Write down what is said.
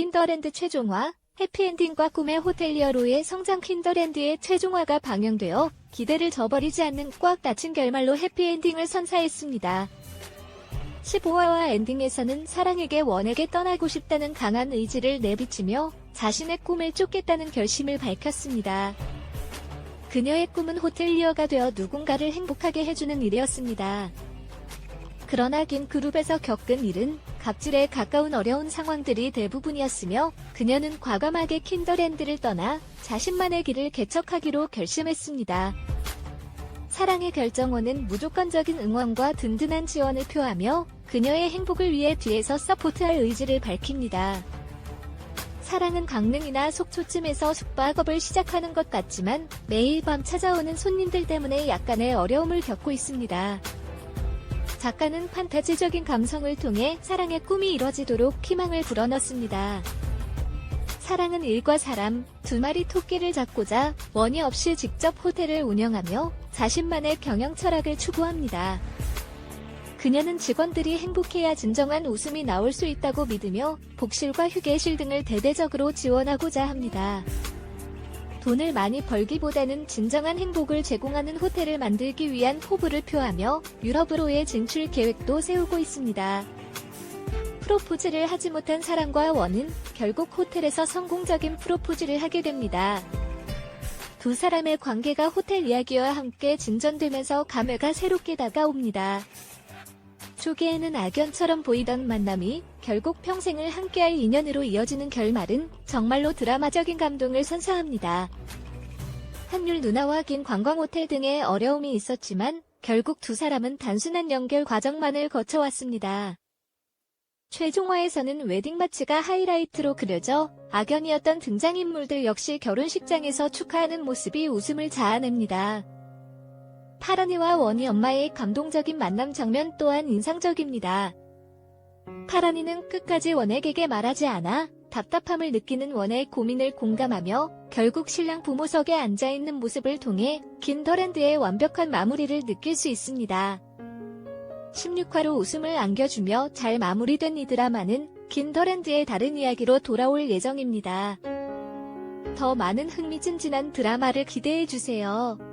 킨더랜드 최종화, 해피엔딩과 꿈의 호텔리어로의 성장 킨더랜드의 최종화가 방영되어 기대를 저버리지 않는 꽉 닫힌 결말로 해피엔딩을 선사했습니다. 15화와 엔딩에서는 사랑에게 원에게 떠나고 싶다는 강한 의지를 내비치며 자신의 꿈을 쫓겠다는 결심을 밝혔습니다. 그녀의 꿈은 호텔리어가 되어 누군가를 행복하게 해주는 일이었습니다. 그러나 긴 그룹에서 겪은 일은 갑질에 가까운 어려운 상황들이 대부분이었으며 그녀는 과감하게 킨더랜드를 떠나 자신만의 길을 개척하기로 결심했습니다. 사랑의 결정원은 무조건적인 응원과 든든한 지원을 표하며 그녀의 행복을 위해 뒤에서 서포트할 의지를 밝힙니다. 사랑은 강릉이나 속초쯤에서 숙박업을 시작하는 것 같지만 매일 밤 찾아오는 손님들 때문에 약간의 어려움을 겪고 있습니다. 작가는 판타지적인 감성을 통해 사랑의 꿈이 이뤄지도록 희망을 불어넣습니다. 사랑은 일과 사람, 두 마리 토끼를 잡고자 원이 없이 직접 호텔을 운영하며 자신만의 경영 철학을 추구합니다. 그녀는 직원들이 행복해야 진정한 웃음이 나올 수 있다고 믿으며 복실과 휴게실 등을 대대적으로 지원하고자 합니다. 돈을 많이 벌기보다는 진정한 행복을 제공하는 호텔을 만들기 위한 포부를 표하며 유럽으로의 진출 계획도 세우고 있습니다. 프로포즈를 하지 못한 사랑과 원은 결국 호텔에서 성공적인 프로포즈를 하게 됩니다. 두 사람의 관계가 호텔 이야기와 함께 진전되면서 감회가 새롭게 다가옵니다. 초기에는 악연처럼 보이던 만남이 결국 평생을 함께할 인연으로 이어지는 결말은 정말로 드라마적인 감동을 선사합니다. 한율 누나와 긴 관광호텔 등의 어려움이 있었지만 결국 두 사람은 단순한 연결 과정만을 거쳐왔습니다. 최종화에서는 웨딩마치가 하이라이트로 그려져 악연이었던 등장인물들 역시 결혼식장에서 축하하는 모습이 웃음을 자아냅니다. 파라니와 원희 엄마의 감동적인 만남 장면 또한 인상적입니다. 파라니는 끝까지 원에게 말하지 않아 답답함을 느끼는 원의 고민을 공감하며 결국 신랑 부모석에 앉아있는 모습을 통해 긴더랜드의 완벽한 마무리를 느낄 수 있습니다. 16화로 웃음을 안겨주며 잘 마무리된 이 드라마는 긴더랜드의 다른 이야기로 돌아올 예정입니다. 더 많은 흥미진진한 드라마를 기대해주세요.